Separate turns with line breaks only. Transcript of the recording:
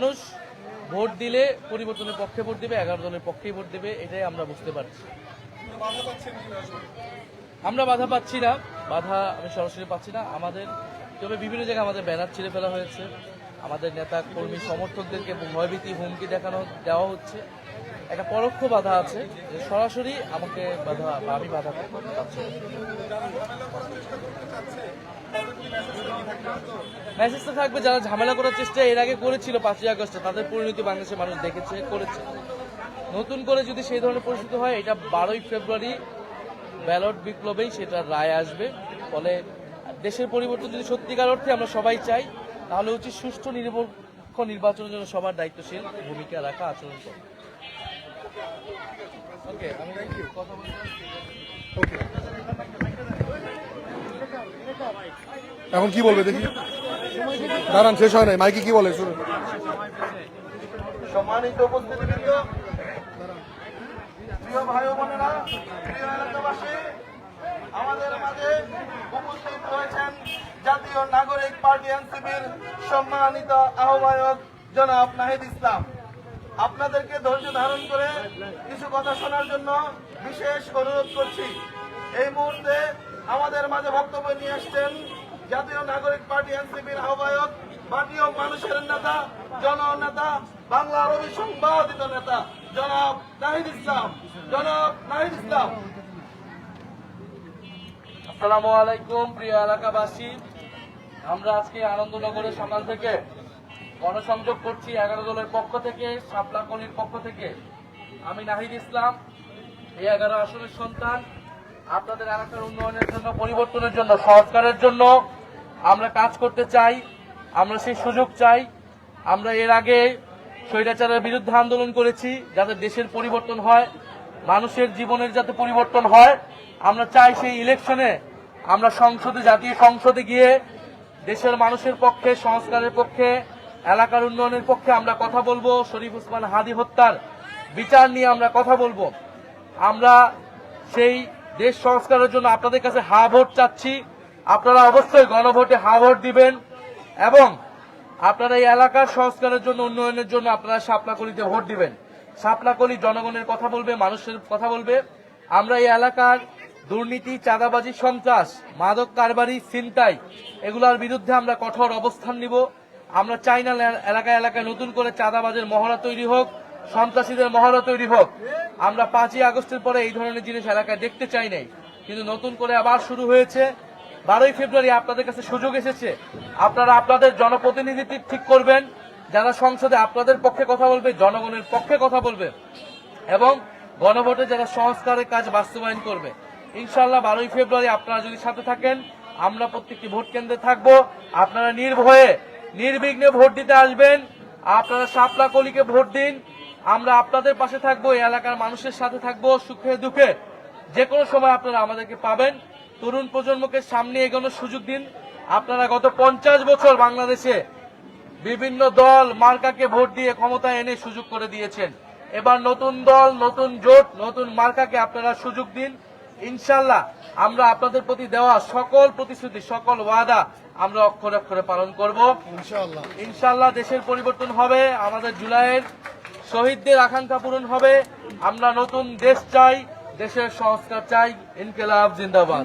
মানুষ ভোট দিলে পরিবর্তনের পক্ষে ভোট দেবে, এগারো দলের পক্ষেই ভোট দেবে, এটাই আমরা বুঝতে পারছি। আমরা বাধা পাচ্ছি না, বাধা আমি সরাসরি পাচ্ছি না। আমাদের, তবে বিভিন্ন জায়গায় আমাদের ব্যানার ছিঁড়ে ফেলা হয়েছে। আমাদের নেতা, কর্মী, সমর্থকদেরকে ভয়ভীতি, হুমকি দেখানো, দেওয়া হচ্ছে। একটা পরোক্ষ বাধা আছে সরাসরি আমাকে বাধা আমি বাধা না। মেসেজ তো থাকবে, যারা ঝামেলা করার চেষ্টা এর আগে করেছিল পাঁচই আগস্টে, তাদের পরিণতি বাংলাদেশের মানুষ দেখেছে, করেছে। নতুন করে যদি সেই ধরনের পরিস্থিতি হয়, এটা বারোই ফেব্রুয়ারি ব্যালট বিপ্লবেই সেটা রায় আসবে। ফলে দেশের পরিবর্তন যদি সত্যিকার অর্থে আমরা সবাই চাই, তাহলে উচিত সুষ্ঠু নিরপেক্ষ নির্বাচনের জন্য সবার দায়িত্বশীল ভূমিকা রাখা আচরণ করা। ওকে আমি কথা বলতে
এখন কি বলবে দেখি। দাঁড়ান, শেষ হয় নাই। মাইকে কি বলে? শুনুন।
সম্মানিত প্রিয় ভাই প্রিয় আমাদের মাঝে উপস্থিত জাতীয় নাগরিক পার্টি এনসিপির সম্মানিত আহ্বায়ক জনাব নাহিদ ইসলাম। আপনাদেরকে ধৈর্য ধারণ করে কিছু কথা শোনার জন্য বিশেষ অনুরোধ করছি। এই মুহূর্তে আমাদের মাঝে বক্তব্য নিয়ে আসছেন জাতীয় নাগরিক পার্টি, এনসিপির আহ্বায়ক জাতীয় মানুষের নেতা, জননেতা বাংলা রবি সংবাদিত নেতা, জনাব নাহিদ ইসলাম, জনাব নাহিদ ইসলাম।
আসসালামু আলাইকুম, প্রিয় এলাকাবাসী। আমরা আজকে আনন্দনগরের সকাল থেকে গণসংযোগ করছি এগারো দলের পক্ষ থেকে সাপলাকলির পক্ষ থেকে। আমি নাহিদ ইসলাম, এই এগারো আসনের সন্তান। আপনাদের এলাকার উন্নয়নের জন্য, পরিবর্তনের জন্য, সংস্কারের জন্য আমরা কাজ করতে চাই, আমরা সেই সুযোগ চাই, আমরা এর আগে স্বৈরাচারের বিরুদ্ধে আন্দোলন করেছি যাতে দেশের পরিবর্তন হয়, মানুষের জীবনের যাতে পরিবর্তন হয়। আমরা চাই সেই ইলেকশনে আমরা সংসদে, জাতীয় সংসদে গিয়ে দেশের মানুষের পক্ষে, সংস্কারের পক্ষে, এলাকার উন্নয়নের পক্ষে আমরা কথা বলব। শরীফ উসমান হাদি হত্যার বিচার নিয়ে আমরা কথা বলব। আমরা সেই দেশ সংস্কারের জন্য আপনাদের কাছে হা ভোট চাচ্ছি। আপনারা অবশ্যই গণভোটে হা ভোট দিবেন এবং আপনারা এই এলাকার সংস্কারের জন্য, উন্নয়নের জন্য আপনারা শাপলাকলিতে ভোট দিবেন। শাপলাকলি জনগণের কথা বলবে, মানুষের কথা বলবে। আমরা এই এলাকার দুর্নীতি, চাঁদাবাজি, সন্ত্রাস, মাদক কারবারি, ছিনতাই এগুলোর বিরুদ্ধে আমরা কঠোর অবস্থান নিব। আমরা চাই না এলাকায় এলাকায় নতুন করে চাঁদাবাজের মহড়া তৈরি হোক, সন্ত্রাসীদের মহড়া তৈরি হোক। আমরা পাঁচই আগস্টের পরে এই ধরনের জিনিস এলাকায় দেখতে চাই নাই। কিন্তু নতুন করে আবার শুরু হয়েছে। বারোই ফেব্রুয়ারি আপনাদের কাছে সুযোগ এসেছে। আপনারা আপনাদের জনপ্রতিনিধি ঠিক করবেন। যারা সংসদে আপনাদের পক্ষে কথা বলবে, জনগণের পক্ষে কথা বলবে এবং গণভোটে যারা সংস্কারের কাজ বাস্তবায়ন করবে। ইনশাল্লাহ বারোই ফেব্রুয়ারি আপনারা যদি সাথে থাকেন, আমরা প্রত্যেকটি ভোট কেন্দ্রে থাকব। আপনারা নির্ভয়ে, নির্বিঘ্নে ভোট দিতে আসবেন। আপনারা শাপলা কলিকে ভোট দিন। আমরা আপনাদের পাশে থাকব, এই এলাকার মানুষের সাথে থাকব, সুখে দুঃখে। যে কোনো সময় আপনারা আমাদেরকে পাবেন। তরুণ প্রজন্মকে সামনে এগোনোর সুযোগ দিন। আপনারা গত পঞ্চাশ বছর বাংলাদেশে বিভিন্ন দল মার্কাকে ভোট দিয়ে ক্ষমতা এনে সুযোগ করে দিয়েছেন। এবার নতুন দল নতুন জোট নতুন মার্কাকে আপনারা সুযোগ দিন। ইনশাল্লাহ আমরা আপনাদের প্রতি দেওয়া সকল প্রতিশ্রুতি সকল ওয়াদা আমরা অক্ষরে অক্ষরে পালন করব।
ইনশাআল্লাহ।
ইনশাল্লাহ দেশের পরিবর্তন হবে আমাদের জুলাইয়ের শহীদদের আকাঙ্ক্ষা পূরণ হবে। আমরা নতুন দেশ চাই দেশের সংস্কার চাই। ইনকেলাব জিন্দাবাদ।